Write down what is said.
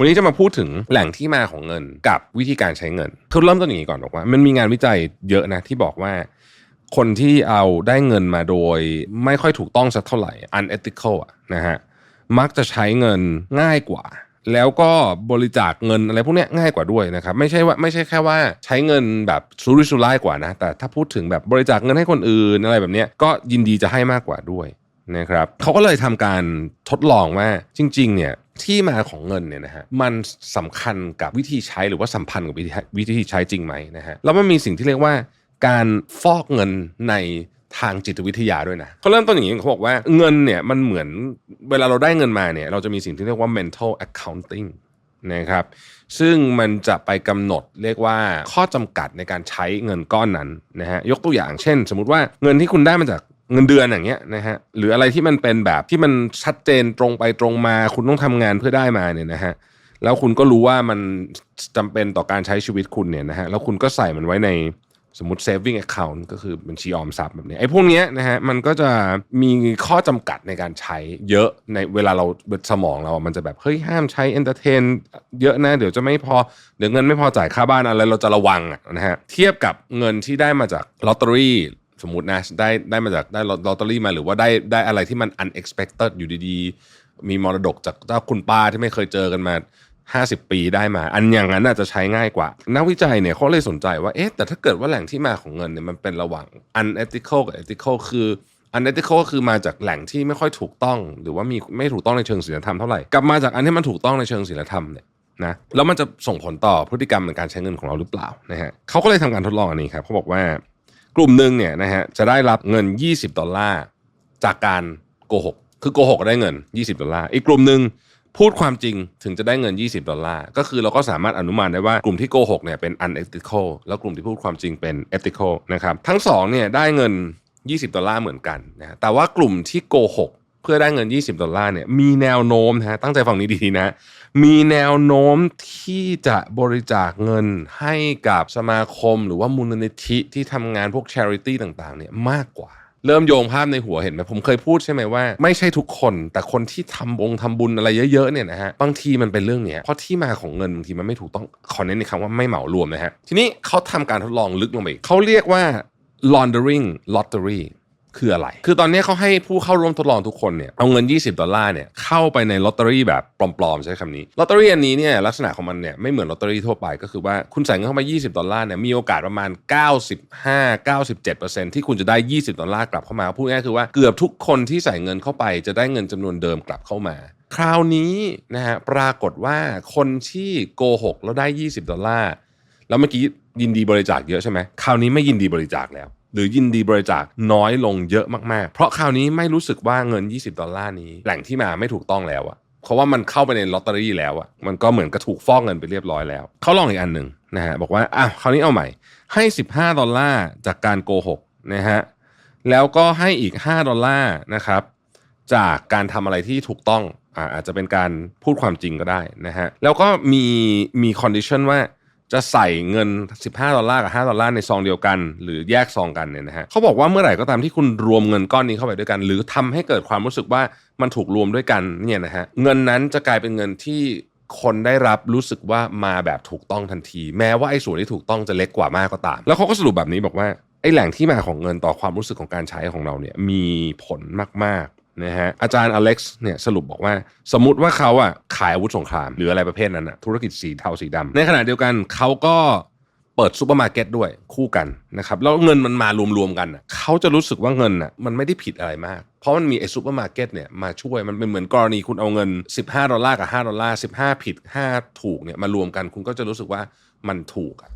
วันนี้จะมาพูดถึงแหล่งที่มาของเงินกับวิธีการใช้เงินคือเริ่มต้นอย่างนี้ก่อนบอกว่า มันมีงานวิจัยเยอะนะที่บอกว่า คนที่เอาได้เงินมาโดยไม่ค่อยถูกต้องสักเท่าไหร่ unethical อะนะฮะมักจะใช้เงินง่ายกว่า แล้วก็บริจาคเงินอะไรพวกนี้ง่ายกว่าด้วยนะครับไม่ใช่ว่าไม่ใช่แค่ว่าใช้เงินแบบสุรุ่ยสุร่ายกว่านะ แต่ถ้าพูดถึงแบบบริจาคเงินให้คนอื่นอะไรแบบนี้ก็ยินดีจะให้มากกว่าด้วยนะครับเขาก็เลยทำการทดลองว่าจริง ๆ เนี่ย ที่มาของเงินเนี่ยนะฮะมันสำคัญกับวิธีใช้หรือว่าสัมพันธ์กับวิธีวิธีใช้จริงไหมนะฮะแล้วมันมีสิ่งที่เรียกว่าการฟอกเงินในทางจิตวิทยาด้วยนะเขาเริ่มต้นอย่างนี้เขาบอกว่าเงินเนี่ยมันเหมือนเวลาเราได้เงินมาเนี่ยเราจะมีสิ่งที่เรียกว่า mental accounting นะครับซึ่งมันจะไปกำหนดเรียกว่าข้อจำกัดในการใช้เงินก้อนนั้นนะฮะยกตัวอย่างเช่น สมมุติว่าเงินที่คุณได้มาจาก เงินเดือนอย่างเงี้ยนะฮะหรืออะไรที่มันเป็นแบบที่มันชัดเจนตรงไปตรงมา คุณต้องทำงานเพื่อได้มาเนี่ยนะฮะแล้วคุณก็รู้ว่ามันจำเป็นต่อการใช้ชีวิตคุณเนี่ยนะฮะแล้วคุณก็ใส่มันไว้ในสมมติ saving account ก็คือบัญชีออมทรัพย์แบบนี้ไอ้พวกเนี้ยนะฮะมันก็จะมีข้อจำกัดในการใช้เยอะในเวลาเราสมองเรา มันจะแบบเฮ้ยห้ามใช้ entertain เยอะนะเดี๋ยวจะไม่พอเดี๋ยวเงินไม่พอจ่ายค่าบ้านอะไรเราจะระวังนะฮะเทียบกับเงินที่ได้มาจากลอตเตอรี่ สมมตินะได้ได้มาจากได้ลอตเตอรี่มาหรือว่าได้ได้อะไรที่มัน unexpected อยู่ดีๆ มีมรดกจากเจ้าคุณป้าที่ไม่เคยเจอกันมา 50 ปีได้มา อันอย่างนั้นอาจจะใช้ง่ายกว่า นักวิจัยเนี่ยเขาเลยสนใจว่าเอ๊ะแต่ถ้าเกิดว่าแหล่งที่มาของเงินเนี่ยมันเป็นระหว่าง unethical กับ ethical คือ unethical ก็คือมาจากแหล่งที่ไม่ค่อยถูกต้อง หรือว่ามีไม่ถูกต้องในเชิงศีลธรรมเท่าไหร่กลับมาจากอันที่มันถูกต้องในเชิงศีลธรรมเนี่ยนะแล้วมันจะส่งผลต่อพฤติกรรมในการใช้เงินของเราหรือเปล่านะฮะเขาก็เลยทำการทดลองอันนี้ครับเขาบอกว่า กลุ่มหนึ่งเนี่ยนะฮะจะได้รับเงิน 20 ดอลลาร์จากการโกหก คือโกหกได้เงิน 20 ดอลลาร์ อีกกลุ่มหนึ่งพูดความจริงถึงจะได้เงิน 20 ดอลลาร์ ก็คือเราก็สามารถอนุมานได้ว่ากลุ่มที่โกหกเนี่ยเป็น unethical แล้วกลุ่มที่พูดความจริงเป็น ethical นะครับ ทั้งสองเนี่ยได้เงิน 20 ดอลลาร์เหมือนกันนะ แต่ว่ากลุ่มที่โกหก พื่อได้เงิน 20 ดอลลาร์เนี่ยมีแนวโน้มนะฮะตั้งใจฟังนี้ดีๆนะ มีแนวโน้มที่จะบริจาคเงินให้กับสมาคมหรือว่ามูลนิธิที่ทำงานพวก charity ต่างๆเนี่ยมากกว่าเริ่มโยงภาพในหัวเห็นไหมผมเคยพูดใช่ไหมว่าไม่ใช่ทุกคน แต่คนที่ทำบงทำบุญอะไรเยอะๆเนี่ยนะฮะบางทีมันเป็นเรื่องเนี้ยเพราะที่มาของเงินบางทีมันไม่ถูกต้องขอเน้นในคำว่าไม่เหมารวมนะฮะทีนี้เขาทำการทดลองลึกลงไปเขาเรียกว่า laundering lottery คืออะไร คือตอนนี้เขาให้ผู้เข้าร่วมทดลองทุกคนเนี่ยเอาเงิน 20 ดอลลาร์เนี่ยเข้าไปในลอตเตอรี่แบบปลอมๆใช้คำนี้ลอตเตอรี่อันนี้เนี่ยลักษณะของมันเนี่ยไม่เหมือนลอตเตอรี่ทั่วไปก็คือว่าคุณใส่เงินเข้ามา 20 ดอลลาร์เนี่ยมีโอกาสประมาณ 95-97%ที่คุณจะได้ 20 ดอลลาร์กลับเข้ามาพูดง่ายๆคือว่าเกือบทุกคนที่ใส่เงินเข้าไปจะได้เงินจำนวนเดิมกลับเข้ามาคราวนี้นะฮะปรากฏว่าคนที่โกหกแล้วได้ 20 ดอลลาร์แล้วเมื่อกี้ยินดีบริจาคเยอะใช่ไหมคราวนี้ไม่ยินดีบริจาคแล้ว หรือยินดีบริจาคน้อยลงเยอะมากๆ เพราะคราวนี้ไม่รู้สึกว่าเงิน 20 ดอลลาร์นี้ แหล่งที่มาไม่ถูกต้องแล้วอะเพราะว่ามันเข้าไปในลอตเตอรี่แล้วอะมันก็เหมือนกับถูกฟอกเงินไปเรียบร้อยแล้ว เขาลองอีกอันหนึ่งนะฮะบอกว่าอะคราวนี้เอาใหม่ ให้ 15 ดอลลาร์จากการโกหกนะฮะแล้วก็ให้อีก 5 ดอลลาร์นะครับจากการทำอะไรที่ถูกต้องอ่าอาจจะเป็นการพูดความจริงก็ได้นะฮะแล้วก็มีมีคอนดิชันว่า จะใส่เงิน 15 ดอลลาร์กับ 5 ดอลลาร์ในซองเดียวกัน หรือแยกซองกันเนี่ยนะฮะเขาบอกว่าเมื่อไหร่ก็ตามที่คุณรวมเงินก้อนนี้เข้าไปด้วยกัน หรือทำให้เกิดความรู้สึกว่ามันถูกรวมด้วยกันเนี่ยนะฮะเงินนั้นจะกลายเป็นเงินที่คนได้รับรู้สึกว่ามาแบบถูกต้องทันที แม้ว่าไอ้ส่วนที่ถูกต้องจะเล็กกว่ามากก็ตาม แล้วเขาก็สรุปแบบนี้บอกว่าไอ้แหล่งที่มาของเงินต่อความรู้สึกของการใช้ของเราเนี่ยมีผลมาก นะฮะอาจารย์อเล็กซ์เนี่ยสรุปบอกว่า สมมติว่าเขาอะขายอาวุธสงคราม หรืออะไรประเภทนั้นอะธุรกิจสีเทาสีดำในขณะเดียวกันเขาก็เปิดซูเปอร์มาร์เก็ตด้วยคู่กันนะครับแล้วเงินมันมารวมๆกันเขาจะรู้สึกว่าเงินอะมันไม่ได้ผิดอะไรมาก เพราะมันมีไอ้ซูเปอร์มาร์เก็ตเนี่ยมาช่วยมันเป็นเหมือนกรณีคุณเอาเงิน 15 ดอลลาร์กับ 5 ดอลลาร์ 15 ผิด 5 ถูกเนี่ยมารวมกันคุณก็จะรู้สึกว่ามันถูกอะ